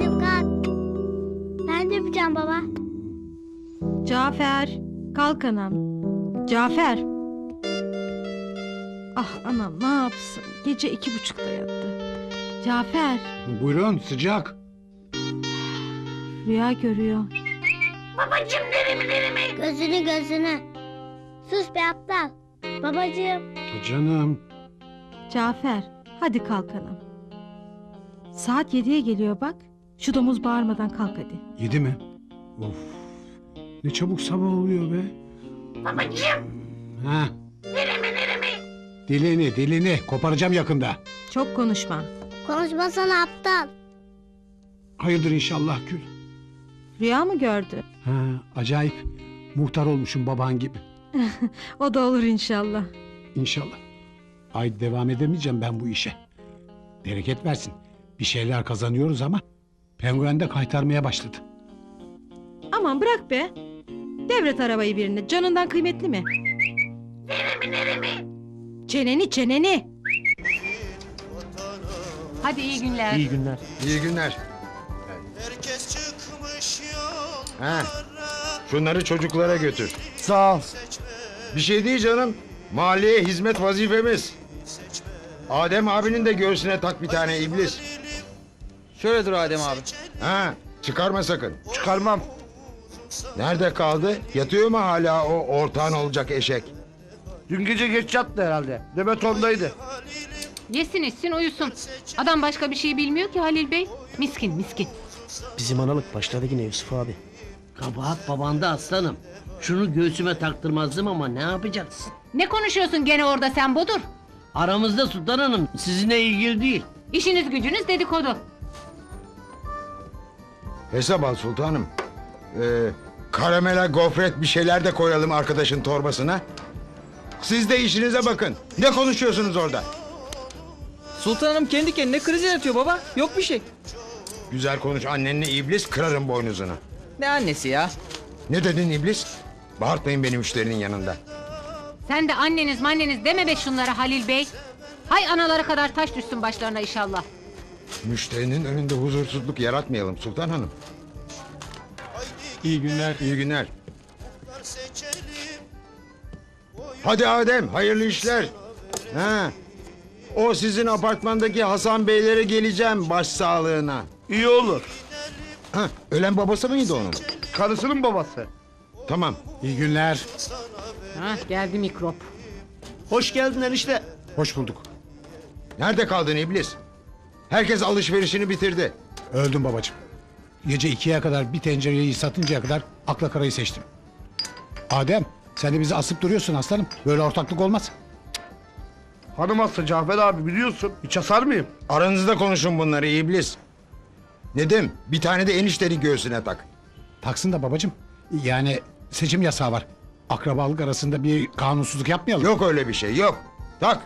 Babacım kalk. Ben de yapacağım baba. Cafer, kalk anam. Cafer. Ah anam ne yapsın? Gece iki buçukta yattı. Cafer, Buyurun sıcak. rüya görüyor. Babacım, deli mi deli mi? Gözünü gözünü. Sus be aptal. Babacım. Canım. Cafer, hadi kalk anam. Saat yediye geliyor bak. Şu domuz bağırmadan kalk hadi. Yedi mi? Of. Ne çabuk sabah oluyor be. Babacığım. Ha. Dilini dilini koparacağım yakında. Çok konuşma. Konuşmasana aptal. Hayırdır inşallah Gül. Rüya mı gördü? Ha, acayip. Muhtar olmuşum baban gibi. O da olur inşallah. İnşallah. Ay devam edemeyeceğim ben bu işe. Bereket versin. Bir şeyler kazanıyoruz ama penguen de kaytarmaya başladı. Aman bırak be. Devret arabayı birine. Canından kıymetli mi? Çeneni çeneni. Hadi iyi günler. İyi günler. İyi günler. Herkes çıkmış yol. Ha. Şunları çocuklara götür. Sağ ol. Bir şey değil canım. Mahalleye hizmet vazifemiz. Adem abinin de göğsüne tak bir tane iblis. Şöyle dur Adem abi. Ha, çıkarma sakın. Çıkarmam. Nerede kaldı? Yatıyor mu hala o ortağın olacak eşek? Dün gece geç yattı herhalde. Demet ondaydı. Yesin içsin uyusun. Adam başka bir şey bilmiyor ki Halil Bey. Miskin miskin. Bizim analık başladı yine Yusuf abi. Kabahat babanda aslanım. Şunu göğsüme taktırmazdım ama ne yapacaksın? Ne konuşuyorsun gene orada sen Bodur? Aramızda Sultan Hanım sizinle ilgili değil. İşiniz gücünüz dedikodu. Hesap al sultanım. Ee, karamela, gofret bir şeyler de koyalım arkadaşın torbasına. Siz de işinize bakın. Ne konuşuyorsunuz orada? Sultan Hanım kendi kendine kriz yaratıyor baba. Yok bir şey. Güzel konuş annenle iblis kırarım boynuzunu. Ne annesi ya? Ne dedin iblis? Bağırtmayın benim müşterinin yanında. Sen de anneniz manneniz deme be şunlara Halil Bey. Hay anaları kadar taş düşsün başlarına inşallah. Müşterinin önünde huzursuzluk yaratmayalım Sultan Hanım. İyi günler. İyi günler. Hadi Adem hayırlı işler. Ha. O sizin apartmandaki Hasan Beylere geleceğim baş sağlığına. İyi olur. Ha, ölen babası mıydı onun? Karısının babası. Tamam. İyi günler. Ha, geldi mikrop. Hoş geldin enişte. Hoş bulduk. Nerede kaldın iblis? Herkes alışverişini bitirdi. Öldüm babacığım. Gece ikiye kadar bir tencereyi satıncaya kadar akla karayı seçtim. Adem sen de bizi asıp duruyorsun aslanım. Böyle ortaklık olmaz. Hanım hasta Cafer abi biliyorsun. Hiç asar mıyım? Aranızda konuşun bunları iblis. Nedim bir tane de eniştenin göğsüne tak. Taksın da babacığım. Yani seçim yasağı var. Akrabalık arasında bir kanunsuzluk yapmayalım. Yok öyle bir şey yok. Tak.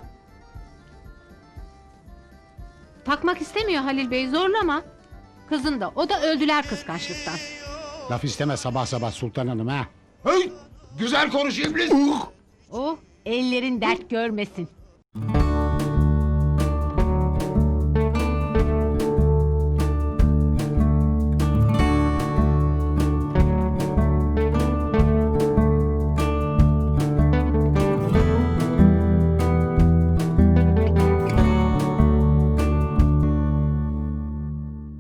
Takmak istemiyor Halil Bey zorlama. Kızın da o da öldüler kıskançlıktan. Laf isteme sabah sabah Sultan Hanım ha. Hey, güzel konuş iblis. O ellerin dert görmesin.